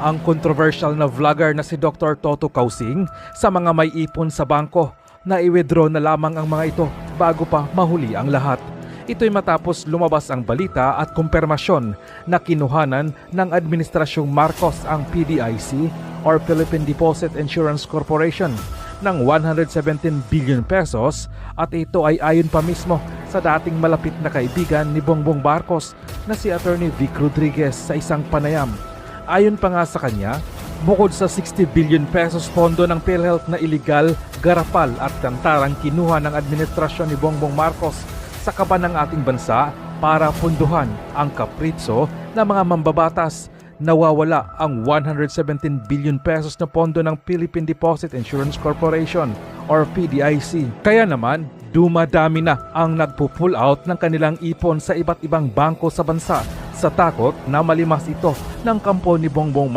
Ang controversial na vlogger na si Dr. Toto Kausing sa mga may ipon sa bangko na i-withdraw na lamang ang mga ito bago pa mahuli ang lahat. Ito'y matapos lumabas ang balita at kumpirmasyon na kinuhanan ng Administrasyong Marcos ang PDIC or Philippine Deposit Insurance Corporation ng 117 billion pesos at ito ay ayon pa mismo sa dating malapit na kaibigan ni Bongbong Marcos na si Attorney Vic Rodriguez sa isang panayam. Ayon pa nga sa kanya, bukod sa 60 billion pesos pondo ng PhilHealth na illegal, garapal at kantarang kinuha ng administrasyon ni Bongbong Marcos sa kaban ng ating bansa para punduhan ang kapritso ng mga mambabatas nawawala ang 117 billion pesos na pondo ng Philippine Deposit Insurance Corporation or PDIC. Kaya naman, dumadami na ang nagpo-pull out ng kanilang ipon sa iba't ibang bangko sa bansa sa takot na malimas ito ng kampo ni Bongbong